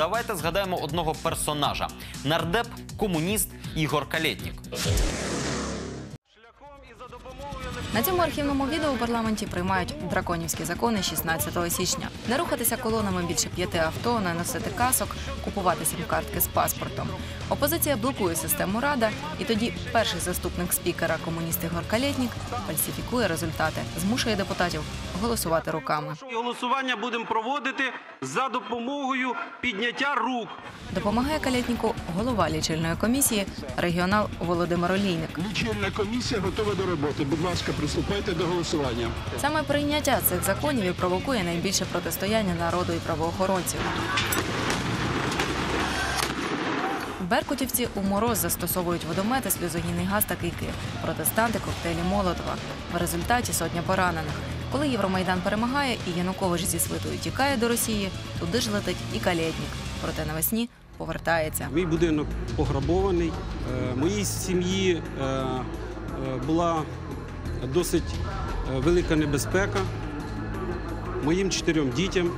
давайте згадаємо одного персонажа: нардеп, комуніст Ігор Калєтнік. На цьому архівному відео у парламенті приймають драконівські закони 16 січня. Не рухатися колонами більше п'яти авто, не носити касок, купувати сім-картки з паспортом. Опозиція блокує систему рада, і тоді перший заступник спікера, комуніст Ігор Калєтнік, фальсифікує результати, змушує депутатів голосувати руками. Голосування будемо проводити за допомогою підняття рук. Допомагає Калєтніку голова лічильної комісії, регіонал Володимир Олійник. Лічильна комісія готова до роботи. Будь ласка, приступайте до голосування. Саме прийняття цих законів і провокує найбільше протистояння народу і правоохоронців. Беркутівці у мороз застосовують водомети, сльозогінний газ та кийки. Протестанти коктейлі Молотова. В результаті сотня поранених. Коли Євромайдан перемагає і Янукович зі свитою тікає до Росії, туди ж летить і Калєтнік. Проте навесні повертається. Мій будинок пограбований. Е, Моїй сім'ї е, е, була досить е, велика небезпека. Моїм чотирьом дітям.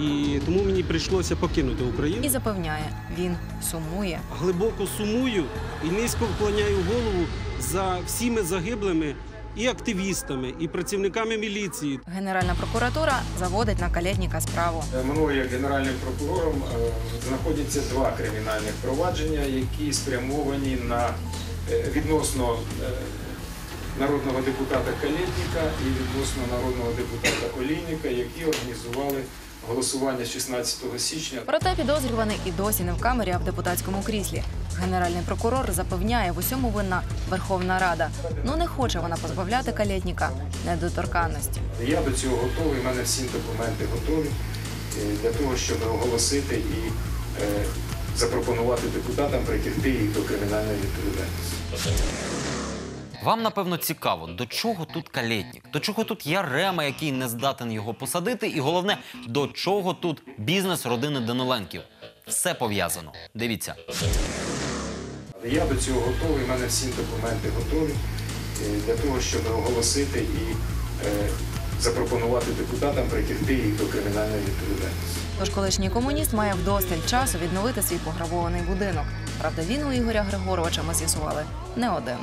І тому мені прийшлося покинути Україну. І запевняє, він сумує. Глибоко сумую і низько вклоняю голову за всіми загиблими і активістами, і працівниками міліції. Генеральна прокуратура заводить на Калєтніка справу. Мною як генеральним прокурором е, знаходяться два кримінальних провадження, які спрямовані на е, відносно е, народного депутата Калєтніка і відносно народного депутата Олійника, які організували голосування 16 січня. Проте підозрюваний і досі не в камері, а в депутатському кріслі. Генеральний прокурор запевняє, в усьому винна Верховна Рада. Ну не хоче вона позбавляти Калєтніка недоторканності. Я до цього готовий, в мене всі документи готові е, для того, щоб оголосити і е, запропонувати депутатам притягти їх до кримінальної відповідальності. Вам напевно цікаво, до чого тут Калєтнік? До чого тут Ярема, який не здатен його посадити, і головне, до чого тут бізнес родини Даниленків? Все пов'язано. Дивіться. Я до цього готовий, в мене всі документи готові для того, щоб оголосити і е, запропонувати депутатам притягти їх до кримінальної відповідальності. Тож колишній комуніст має вдосталь часу відновити свій пограбований будинок. Правда, він у Ігоря Григоровича ми з'ясували не один.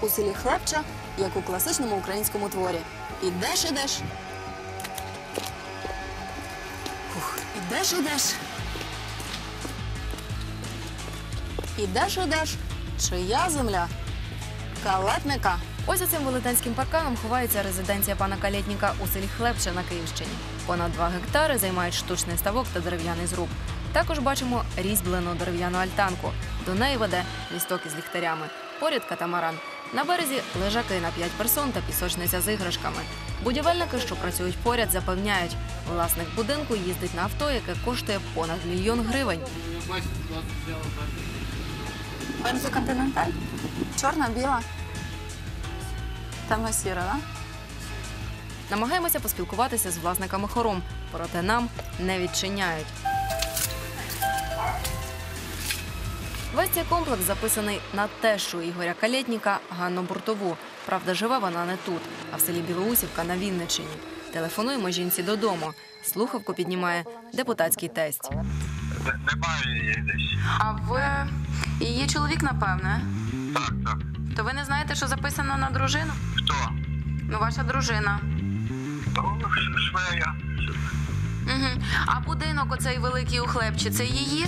У селі Хлебча, як у класичному українському творі. Ідеш, ідеш. Фух, ідеш, ідеш. Ідеш, ідеш. Чия земля? Калетника. Ось за цим велетенським парканом ховається резиденція пана Калєтніка у селі Хлебче на Київщині. Понад два гектари займають штучний ставок та дерев'яний зруб. Також бачимо різьблену дерев'яну альтанку. До неї веде лісток із ліхтарями. Поряд катамаран. На березі лежаки на 5 персон та пісочниця з іграшками. Будівельники, що працюють поряд, запевняють, власник будинку їздить на авто, яке коштує понад мільйон гривень. Бензоконтиненталь. Чорна, біла. Темно сіра, да? Намагаємося поспілкуватися з власниками хором, проте нам не відчиняють. Весь цей комплекс записаний на тещу Ігоря Калєтніка Ганну Буртову. Правда, живе вона не тут, а в селі Білоусівка на Вінниччині. Телефонуємо жінці додому. Слухавку піднімає депутатський тесть. Немає її десь. А ви її чоловік, напевне? Так, так. То ви не знаєте, що записано на дружину? Хто? Ну, ваша дружина. Швея. Угу. А будинок оцей великий у хлебчі, це її?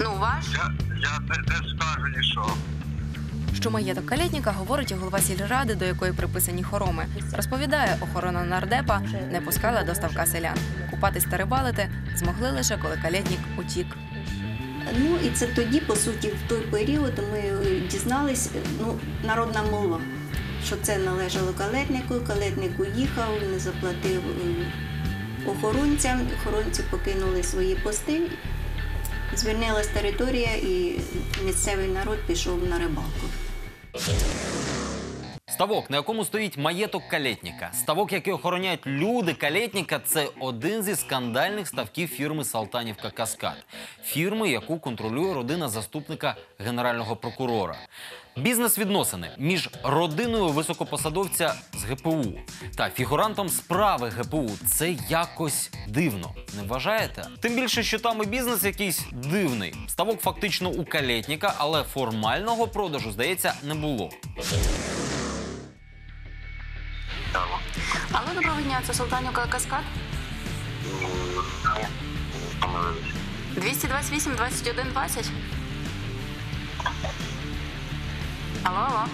Ну, ваш? Я, я не, не скажу нічого. Що маєток Калєтніка говорить і голова сільради, до якої приписані хороми. Розповідає, охорона нардепа не пускала до ставка селян. Купатись та рибалити змогли лише коли Калєтнік утік. Ну і це тоді, по суті, в той період ми дізнались, ну, народна мова, що це належало калетнику, калетник уїхав, не заплатив е, охоронцям, охоронці покинули свої пости, звільнилась територія і місцевий народ пішов на рибалку. Ставок, на якому стоїть маєток калєтніка. Ставок, який охороняють люди калєтніка, це один зі скандальних ставків фірми Салтанівка Каскад, фірми, яку контролює родина заступника генерального прокурора. Бізнес-відносини між родиною високопосадовця з ГПУ та фігурантом справи ГПУ це якось дивно. Не вважаєте? Тим більше, що там і бізнес якийсь дивний. Ставок фактично у калєтніка, але формального продажу, здається, не було. Доброго дня, це Султанівка Каскад. 228 21 20. Алло, алло.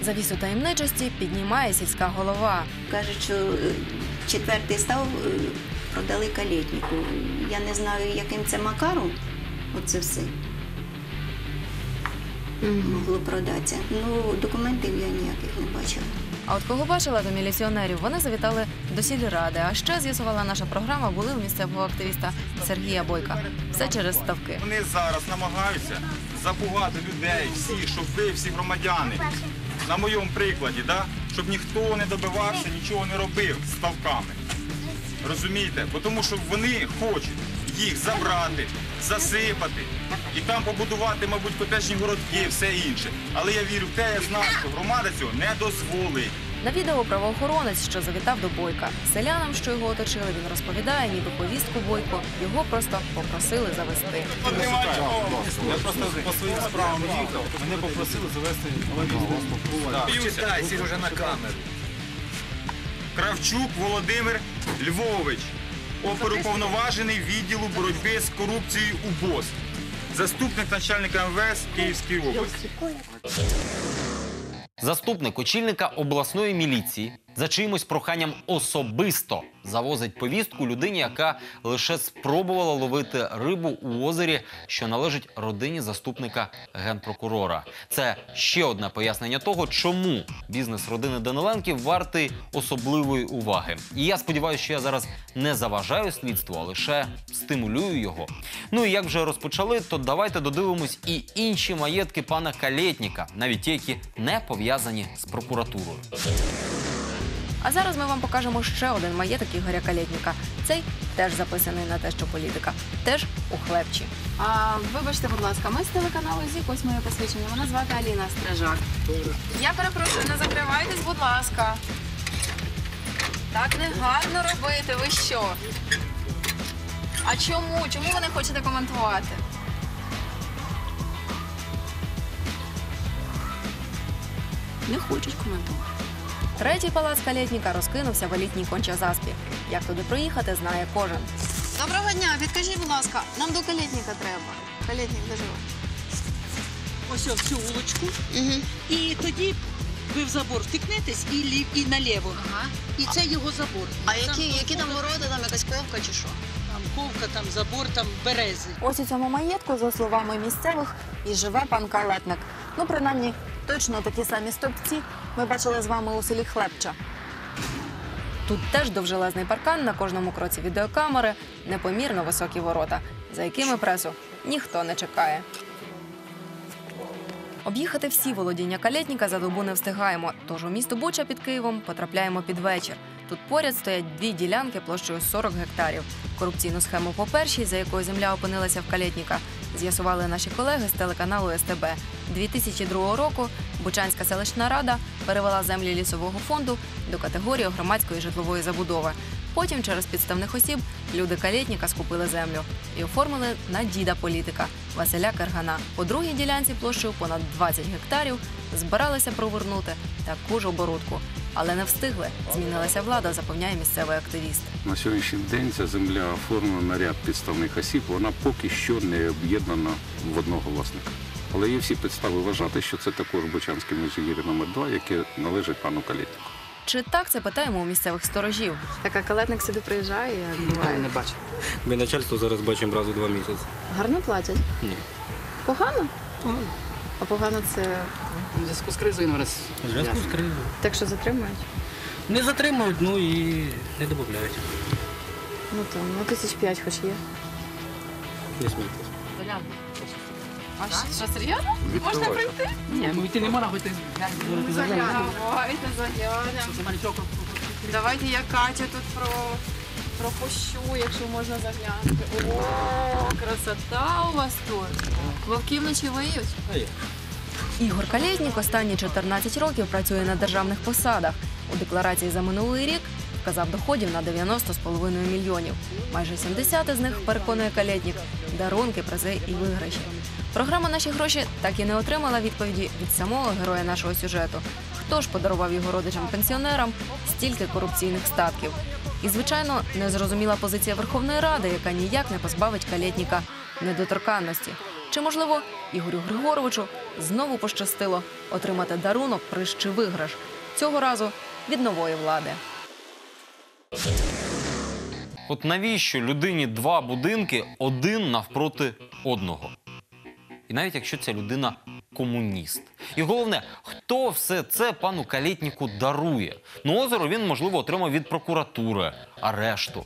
Завісу таємничості піднімає сільська голова. Кажуть, що е, четвертий став е, продали калітнику. Я не знаю, яким це макаром оце все могло продатися. Ну, документів я ніяких не бачила. А от кого бачила, то міліціонерів вони завітали до сільради. А ще з'ясувала наша програма, були у місцевого активіста Сергія Бойка. Все через ставки. Вони зараз намагаються запугати людей, всіх, щоб ви, всі громадяни, на моєму прикладі, да? щоб ніхто не добивався, нічого не робив з ставками. Розумієте? Бо тому що вони хочуть їх забрати, засипати і там побудувати, мабуть, котежні городки, все інше. Але я вірю в те, я знаю, що громада цього не дозволить. На відео правоохоронець, що завітав до Бойка. Селянам, що його оточили, він розповідає, ніби повістку Бойко його просто попросили завести. Я просто по своїм справам їхав, мене попросили завести Читай, Сережа, на камеру. Кравчук Володимир Львович, оперуповноважений відділу боротьби з корупцією у БОС, заступник начальника МВС Київської області. Заступник очільника обласної міліції за чиїмось проханням особисто завозить повістку людині, яка лише спробувала ловити рибу у озері, що належить родині заступника генпрокурора. Це ще одне пояснення того, чому бізнес родини Даниленків вартий особливої уваги. І я сподіваюся, що я зараз не заважаю слідству, а лише стимулюю його. Ну і як вже розпочали, то давайте додивимось і інші маєтки пана Калєтніка, навіть ті, які не пов'язані з прокуратурою. А зараз ми вам покажемо ще один маєток Ігоря Калєтніка. Цей теж записаний на те, що політика, теж у хлебчі. А, вибачте, будь ласка, ми з телеканалу ЗІК, ось моє посвідчення. Мене звати Аліна Стражак. Я перепрошую, не закривайтесь, будь ласка. Так не гарно робити, ви що? А чому? Чому ви не хочете коментувати? Не хочуть коментувати. Третій палац Калєтніка розкинувся в елітній кончазаспі. Як туди проїхати, знає кожен. Доброго дня, підкажіть, будь ласка, нам до калітника треба. Калітник де живе? ось в цю вулочку, і тоді ви в забор втикнетесь і, лів, і наліво. Ага. І це його забор. А які, які там ворота, там якась ковка чи що? Там ковка, там забор, там берези. Ось у цьому маєтку, за словами місцевих, і живе пан Калетник. Ну, принаймні, точно такі самі стовпці ми бачили з вами у селі Хлебча. Тут теж довжелезний паркан, на кожному кроці відеокамери, непомірно високі ворота, за якими пресу ніхто не чекає. Об'їхати всі володіння Калєтніка за добу не встигаємо, тож у місто Буча під Києвом потрапляємо під вечір. Тут поряд стоять дві ділянки площею 40 гектарів. Корупційну схему по першій, за якою земля опинилася в Калєтніка, з'ясували наші колеги з телеканалу СТБ. 2002 року Бучанська селищна рада перевела землі лісового фонду до категорії громадської житлової забудови. Потім через підставних осіб люди Калєтніка скупили землю і оформили на діда політика Василя Каргана. По другій ділянці площею понад 20 гектарів збиралися провернути таку ж оборудку, але не встигли. Змінилася влада, запевняє місцевий активіст. На сьогоднішній день ця земля оформлена на ряд підставних осіб. Вона поки що не об'єднана в одного власника. Але є всі підстави вважати, що це також Бучанське міжгір'я номер 2 яке належить пану Калітнику. Чи так це питаємо у місцевих сторожів? Так, а калетник сюди приїжджає, як буває. Не бачу. Ми начальство зараз бачимо раз у два місяці. Гарно платять? Ні. Погано? А погано це У зв'язку з кризою не. У зв'язку з кризою. так, що затримують? Не затримують, ну і не додають. Ну там, ну тисяч п'ять хоч є. Не смійтесь. А що, що серйозно? Можна прийти? Ні, ну йти не можна, хоч ти говорити за нею. Давайте заглянемо. Давайте я Катю тут про, пропущу, якщо можна заглянути. О, красота у вас тут. Вовки вночі виють. Ігор Калєтнік останні 14 років працює на державних посадах. У декларації за минулий рік вказав доходів на 90,5 мільйонів. Майже 70 із них, переконує Калєтнік, дарунки, призи і виграші. Програма Наші гроші так і не отримала відповіді від самого героя нашого сюжету. Хто ж подарував його родичам-пенсіонерам стільки корупційних статків? І, звичайно, незрозуміла позиція Верховної Ради, яка ніяк не позбавить Калєтніка недоторканності. Чи, можливо, Ігорю Григоровичу знову пощастило отримати дарунок, приз чи виграш цього разу від нової влади. От навіщо людині два будинки один навпроти одного? І навіть якщо ця людина комуніст. І головне, хто все це пану Калітніку дарує? Ну, озеро він, можливо, отримав від прокуратури, а решту